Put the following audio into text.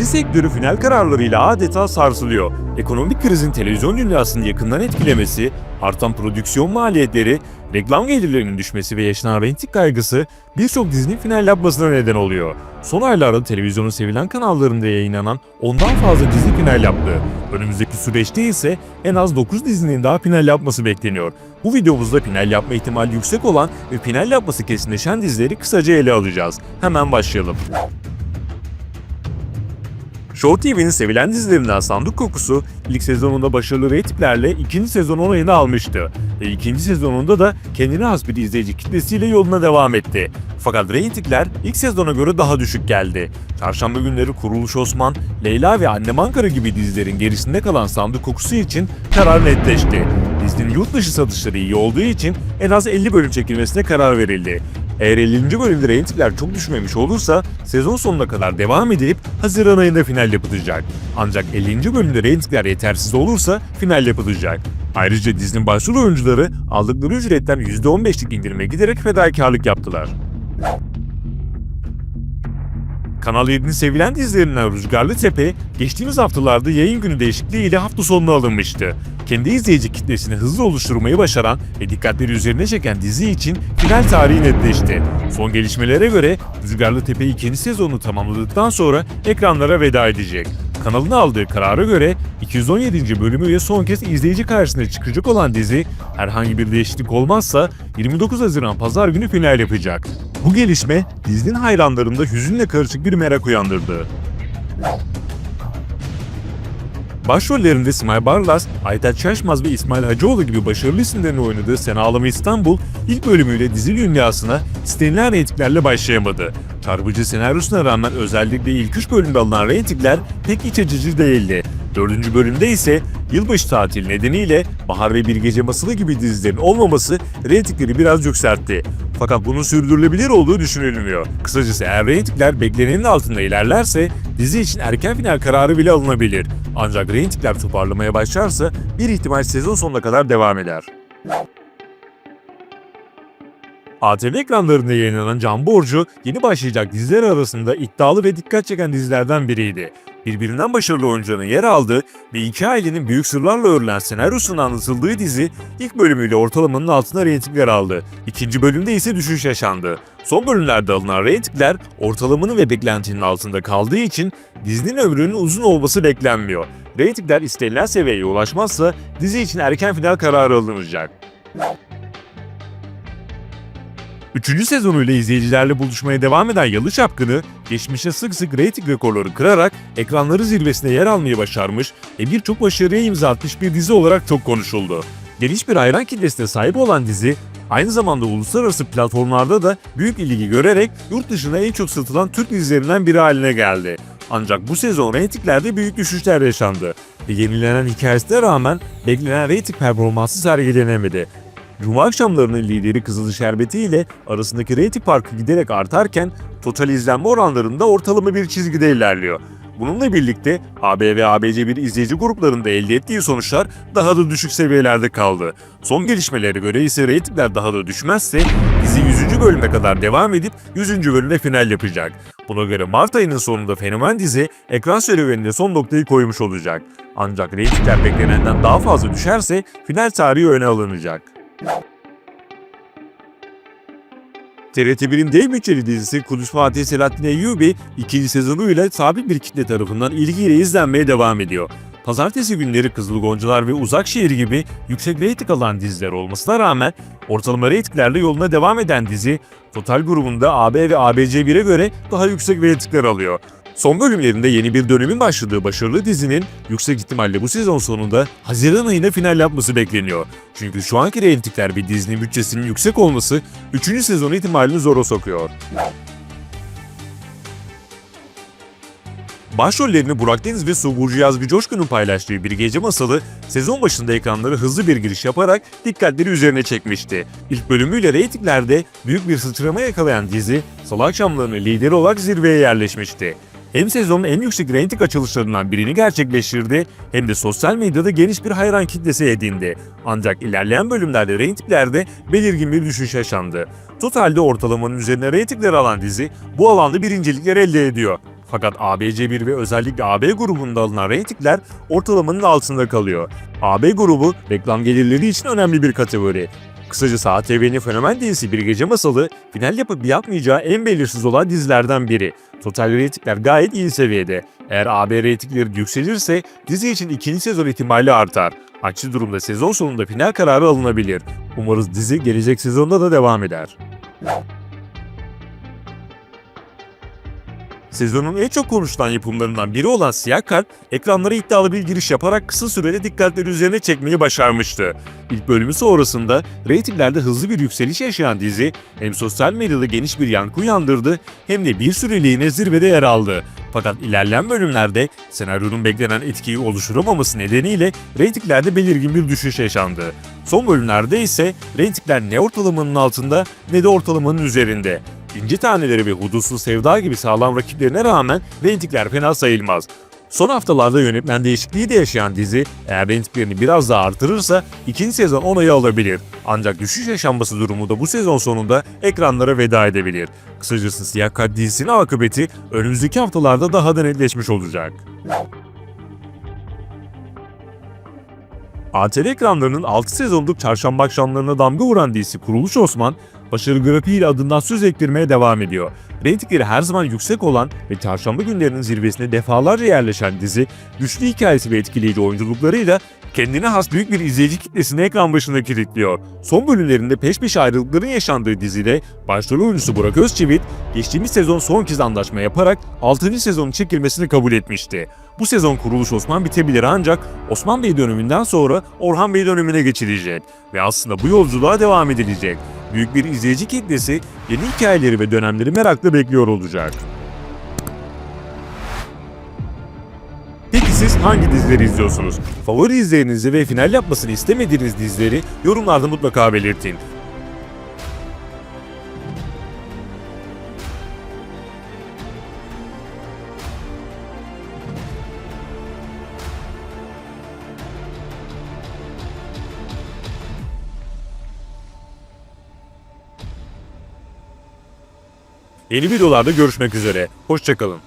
Dizi sektörü final kararlarıyla adeta sarsılıyor. Ekonomik krizin televizyon dünyasını yakından etkilemesi, artan prodüksiyon maliyetleri, reklam gelirlerinin düşmesi ve yaşanan reyting kaygısı birçok dizinin final yapmasına neden oluyor. Son aylarda televizyonun sevilen kanallarında yayınlanan ondan fazla dizi final yaptı. Önümüzdeki süreçte ise en az 9 dizinin daha final yapması bekleniyor. Bu videomuzda final yapma ihtimali yüksek olan ve final yapması kesinleşen dizileri kısaca ele alacağız. Hemen başlayalım. Show TV'nin sevilen dizilerinden Sandık Kokusu ilk sezonunda başarılı reytinglerle ikinci sezon onayını almıştı ve ikinci sezonunda da kendine has bir izleyici kitlesiyle yoluna devam etti. Fakat reytingler ilk sezona göre daha düşük geldi. Çarşamba günleri Kuruluş Osman, Leyla ve Annem Ankara gibi dizilerin gerisinde kalan Sandık Kokusu için karar netleşti. Dizinin yurt dışı satışları iyi olduğu için en az 50 bölüm çekilmesine karar verildi. Eğer 50. bölümde reytingler çok düşmemiş olursa sezon sonuna kadar devam edilip Haziran ayında final yapılacak. Ancak 50. bölümde reytingler yetersiz olursa final yapılacak. Ayrıca dizinin başrol oyuncuları aldıkları ücretten %15'lik indirime giderek fedakarlık yaptılar. Kanal 7'nin sevilen dizilerinden Rüzgarlı Tepe, geçtiğimiz haftalarda yayın günü değişikliğiyle hafta sonuna alınmıştı. Kendi izleyici kitlesini hızlı oluşturmayı başaran ve dikkatleri üzerine çeken dizi için final tarihi netleşti. Son gelişmelere göre Rüzgarlı Tepe ikinci sezonu tamamladıktan sonra ekranlara veda edecek. Kanalın aldığı karara göre 217. bölümü ve son kez izleyici karşısına çıkacak olan dizi herhangi bir değişiklik olmazsa 29 Haziran Pazar günü final yapacak. Bu gelişme dizinin hayranlarında hüzünle karışık bir merak uyandırdı. Başrollerinde Simay Barlas, Aytaç Şaşmaz ve İsmail Hacıoğlu gibi başarılı isimlerin oynadığı Sen Ağlama İstanbul ilk bölümüyle dizi dünyasına istenilen reytinglerle başlayamadı. Çarpıcı senaryosuna rağmen özellikle ilk 3 bölümde alınan reytingler pek iç açıcı değildi. Dördüncü bölümde ise yılbaşı tatili nedeniyle Bahar ve Bir Gece Masalı gibi dizilerin olmaması reytingleri biraz yükseltti. Fakat bunun sürdürülebilir olduğu düşünülmüyor. Kısacası eğer reytingler beklenenin altında ilerlerse dizi için erken final kararı bile alınabilir. Ancak reytingler toparlamaya başlarsa bir ihtimal sezon sonuna kadar devam eder. ATV ekranlarında yayınlanan Can Borcu, yeni başlayacak diziler arasında iddialı ve dikkat çeken dizilerden biriydi. Birbirinden başarılı oyuncuların yer aldığı ve iki ailenin büyük sırlarla örülen senaryosunun anlatıldığı dizi ilk bölümüyle ortalamanın altında reytingler aldı. İkinci bölümde ise düşüş yaşandı. Son bölümlerde alınan reytingler ortalamanın ve beklentinin altında kaldığı için dizinin ömrünün uzun olması beklenmiyor. Reytingler istenilen seviyeye ulaşmazsa dizi için erken final kararı alınacak. Üçüncü sezonuyla izleyicilerle buluşmaya devam eden Yalı Çapkını, geçmişte sık sık reyting rekorları kırarak ekranları zirvesinde yer almayı başarmış ve birçok başarıya imza atmış bir dizi olarak çok konuşuldu. Geniş bir hayran kitlesine sahip olan dizi, aynı zamanda uluslararası platformlarda da büyük ilgi görerek yurt dışına en çok satılan Türk dizilerinden biri haline geldi. Ancak bu sezon reytinglerde büyük düşüşler yaşandı ve yenilenen hikayesine rağmen beklenen reyting performansı sergilenemedi. Cuma akşamlarının lideri Kızıl Şerbeti ile arasındaki reyting farkı giderek artarken total izlenme oranlarında ortalama bir çizgide ilerliyor. Bununla birlikte AB ve ABC1 izleyici gruplarında elde ettiği sonuçlar daha da düşük seviyelerde kaldı. Son gelişmelere göre ise reytingler daha da düşmezse dizi 100. bölüme kadar devam edip 100. bölümde final yapacak. Buna göre Mart ayının sonunda fenomen dizi ekran serüveninde son noktayı koymuş olacak. Ancak reytingler beklenenden daha fazla düşerse final tarihi öne alınacak. TRT1'in dev bütçeli dizisi Kudüs Fatih Selahattin Eyyubi ikinci sezonuyla sabit bir kitle tarafından ilgiyle izlenmeye devam ediyor. Pazartesi günleri Kızıl Goncalar ve Uzakşehir gibi yüksek reyting alan diziler olmasına rağmen ortalama reytinglerle yoluna devam eden dizi Total grubunda AB ve ABC1'e göre daha yüksek reytingler alıyor. Son bölümlerinde yeni bir dönemin başladığı başarılı dizinin yüksek ihtimalle bu sezon sonunda Haziran ayında final yapması bekleniyor. Çünkü şu anki reytingler bir dizinin bütçesinin yüksek olması 3. sezon ihtimalini zora sokuyor. Başrollerini Burak Deniz ve Su Burcu Yazgı Coşkun'un paylaştığı bir gece masalı sezon başında ekranları hızlı bir giriş yaparak dikkatleri üzerine çekmişti. İlk bölümüyle reytinglerde büyük bir sıçrama yakalayan dizi salı akşamlarını lideri olarak zirveye yerleşmişti. Hem sezonun en yüksek reyting açılışlarından birini gerçekleştirdi hem de sosyal medyada geniş bir hayran kitlesi edindi. Ancak ilerleyen bölümlerde reytinglerde belirgin bir düşüş yaşandı. Totalde ortalamanın üzerine reytingler alan dizi bu alanda birincilikler elde ediyor. Fakat ABC1 ve özellikle AB grubunda alınan reytingler ortalamanın altında kalıyor. AB grubu reklam gelirleri için önemli bir kategori. Kısacası ATV'nin fenomen dizisi Bir Gece Masalı, final yapıp yapmayacağı en belirsiz olan dizilerden biri. Total reytingler gayet iyi seviyede. Eğer AB reytingleri yükselirse dizi için ikinci sezon ihtimali artar. Aksi durumda sezon sonunda final kararı alınabilir. Umarız dizi gelecek sezonda da devam eder. Sezonun en çok konuşulan yapımlarından biri olan Siyah Kalp, ekranlara iddialı bir giriş yaparak kısa sürede dikkatleri üzerine çekmeyi başarmıştı. İlk bölümü sonrasında reytinglerde hızlı bir yükseliş yaşayan dizi, hem sosyal medyada geniş bir yankı uyandırdı hem de bir süreliğine zirvede yer aldı. Fakat ilerleyen bölümlerde senaryonun beklenen etkiyi oluşturamaması nedeniyle reytinglerde belirgin bir düşüş yaşandı. Son bölümlerde ise reytingler ne ortalamanın altında ne de ortalamanın üzerinde. İnci taneleri ve hudutsuz sevda gibi sağlam rakiplerine rağmen reytingler fena sayılmaz. Son haftalarda yönetmen değişikliği de yaşayan dizi eğer reytinglerini biraz daha artırırsa ikinci sezon onayı alabilir. Ancak düşüş yaşanması durumu da bu sezon sonunda ekranlara veda edebilir. Kısacası Siyah Kalp dizisinin akıbeti önümüzdeki haftalarda daha da netleşmiş olacak. ATV ekranlarının 6 sezonluk çarşamba akşamlarına damga vuran dizisi Kuruluş Osman, başarı grafiğiyle adından söz ektirmeye devam ediyor. Reytingleri her zaman yüksek olan ve çarşamba günlerinin zirvesine defalarca yerleşen dizi, güçlü hikayesi ve etkileyici oyunculuklarıyla kendine has büyük bir izleyici kitlesini ekran başında kilitliyor. Son bölümlerinde peş peşe ayrılıkların yaşandığı dizide başrol oyuncusu Burak Özçivit, geçtiğimiz sezon son kez anlaşma yaparak 6. sezonun çekilmesini kabul etmişti. Bu sezon kuruluş Osman bitebilir ancak Osman Bey döneminden sonra Orhan Bey dönemine geçilecek ve aslında bu yolculuğa devam edilecek. Büyük bir izleyici kitlesi yeni hikayeleri ve dönemleri merakla bekliyor olacak. Peki siz hangi dizileri izliyorsunuz? Favori dizilerinizi ve final yapmasını istemediğiniz dizileri yorumlarda mutlaka belirtin. Yeni videolarda görüşmek üzere. Hoşçakalın.